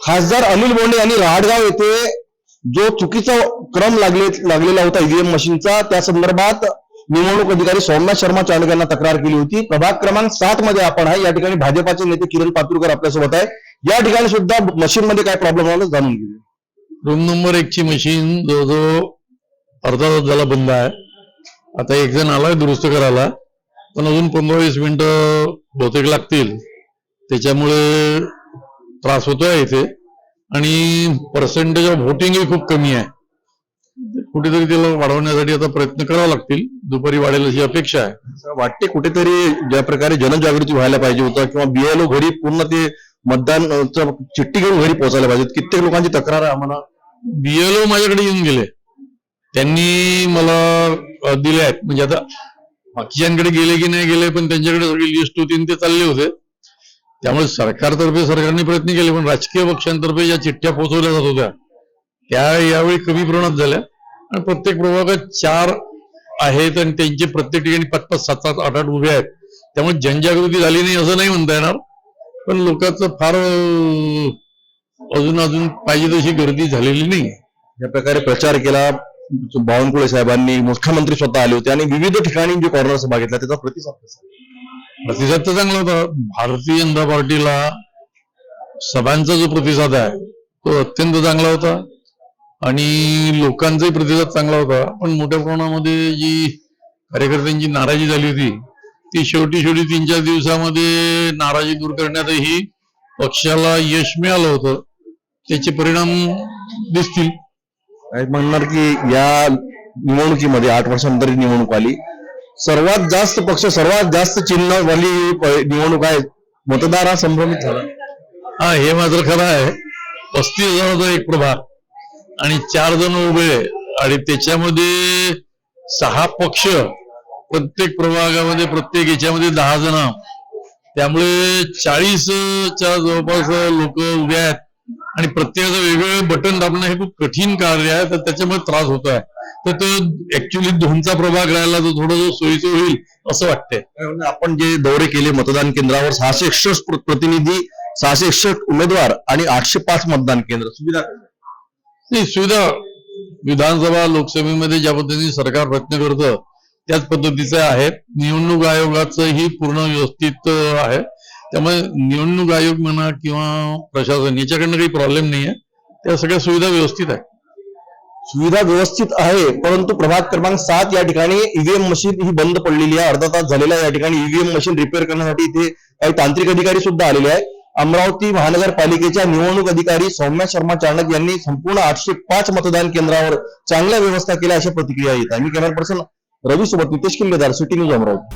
खासदार अनिल बोंडे यांनी रहाटगाव येथे जो चुकीचा क्रम लागले लागलेला होता ईव्हीएम मशीनचा त्या संदर्भात निवडणूक अधिकारी सोमनाथ शर्मा चालक यांना तक्रार केली होती. प्रभाग क्रमांक सात मध्ये आपण आहे. या ठिकाणी भाजपाचे नेते किरण पातुरकर आपल्यासोबत आहे. या ठिकाणी सुद्धा मशीन मध्ये काय प्रॉब्लेम आला जाणून घेऊ रूम नंबर एक ची मशीन जवळजवळ अर्धा तास झाला बंद आहे. आता एक जण आलाय दुरुस्त करायला. पण अजून पंधरा वीस मिनिटं बहुतेक लागतील. त्याच्यामुळे त्रास होतोय इथे. आणि पर्सेंटेज ऑफ व्होटिंगही खूप कमी आहे. कुठेतरी त्याला वाढवण्यासाठी आता प्रयत्न करावे लागतील. दुपारी वाढेल अशी अपेक्षा आहे. वाटते कुठेतरी ज्या प्रकारे जनजागृती व्हायला पाहिजे होतं किंवा बीएलओ घरी पूर्ण ते मतदान चिठ्ठी घेऊन घरी पोहोचायला पाहिजे कित्येक लोकांची तक्रार आहे आम्हाला. बीएलओ माझ्याकडे येऊन गेले. त्यांनी मला दिले आहेत. म्हणजे आता बाकीच्यांकडे गेले की नाही गेले पण त्यांच्याकडे सगळी लिस्ट होती ते चालले होते. त्यामुळे सरकारतर्फे सरकारने प्रयत्न केले पण राजकीय पक्षांतर्फे ज्या चिठ्ठ्या पोहोचवल्या जात होत्या त्या यावेळी कमी प्रमाणात झाल्या. आणि प्रत्येक प्रभागात चार आहेत आणि त्यांचे प्रत्येक ठिकाणी पाच पाच सात सात आठ आठ उभे आहेत. त्यामुळे जनजागृती झाली नाही असं नाही म्हणता येणार. पण लोकांचं फार अजून अजून पाहिजे तशी गर्दी झालेली नाही. या प्रकारे प्रचार केला. बावनकुळे साहेबांनी मुख्यमंत्री स्वतः आले होते आणि विविध ठिकाणी जे कॉर्नर सभा घेतल्या त्याचा प्रतिसाद कसा? प्रतिसाद तर चांगला होता. भारतीय जनता पार्टीला सभांचा जो प्रतिसाद आहे तो अत्यंत चांगला होता. आणि लोकांचाही प्रतिसाद चांगला होता. पण मोठ्या प्रमाणामध्ये जी कार्यकर्त्यांची नाराजी झाली होती ती शेवटी शेवटी तीन चार दिवसामध्ये नाराजी दूर करण्यातही पक्षाला यश मिळालं होतं. त्याचे परिणाम दिसतील. म्हणणार की या निवडणुकीमध्ये आठ वर्षानंतर निवडणूक आली. सर्वात जास्त पक्ष सर्वात जास्त चिन्ह झाली निवडणूक आहे. मतदार हा संभ्रमित झाला. हा हे मात्र खरं आहे. पस्तीस जणांचा एक प्रभाग आणि चार जण उभे आणि त्याच्यामध्ये सहा पक्ष प्रत्येक प्रभागामध्ये प्रत्येक याच्यामध्ये दहा जण त्यामुळे चाळीस च्या जवळपास लोक उभे आहेत. आणि प्रत्येकाचं वेगवेगळं बटन दाबणं हे खूप कठीण कार्य आहे तर त्याच्यामुळे त्रास होत आहे तर तो ऍक्च्युली दोनचा प्रभाग राहिला तर थोडं सोयीचं होईल असं वाटतंय. आपण जे दौरे केले मतदान केंद्रावर सहाशे एकसष्ट प्र- प्रतिनिधी सहाशे एकसष्ट उमेदवार आणि आठशे पाच मतदान केंद्र सुविधा? नाही सुविधा विधानसभा लोकसभेमध्ये ज्या पद्धतीने सरकार प्रयत्न करतं त्याच पद्धतीचे आहेत निवडणूक आयोगाचंही पूर्ण व्यवस्थित आहे. त्यामुळे निवडणूक आयोग म्हणा किंवा प्रशासन याच्याकडनं काही प्रॉब्लेम नाही आहे त्या सगळ्या सुविधा व्यवस्थित आहेत. सुविधा व्यवस्थित आहे परंतु प्रभाग क्रमांक सात या ठिकाणी ईव्हीएम मशीन ही बंद पडलेली आहे. अर्धा तास झालेला या ठिकाणी ईव्हीएम मशीन रिपेअर करण्यासाठी इथे काही तांत्रिक अधिकारी सुद्धा आलेले आहेत. अमरावती महानगरपालिकेच्या निवडणूक अधिकारी सौम्या शर्मा चाणक यांनी संपूर्ण आठशे पाच मतदान केंद्रावर चांगल्या व्यवस्था केल्या अशा प्रतिक्रिया येत आहे मी कॅमेरा पर्सन रवी सोबत नितेश किल्लेदार सिटी न्यूज अमरावती.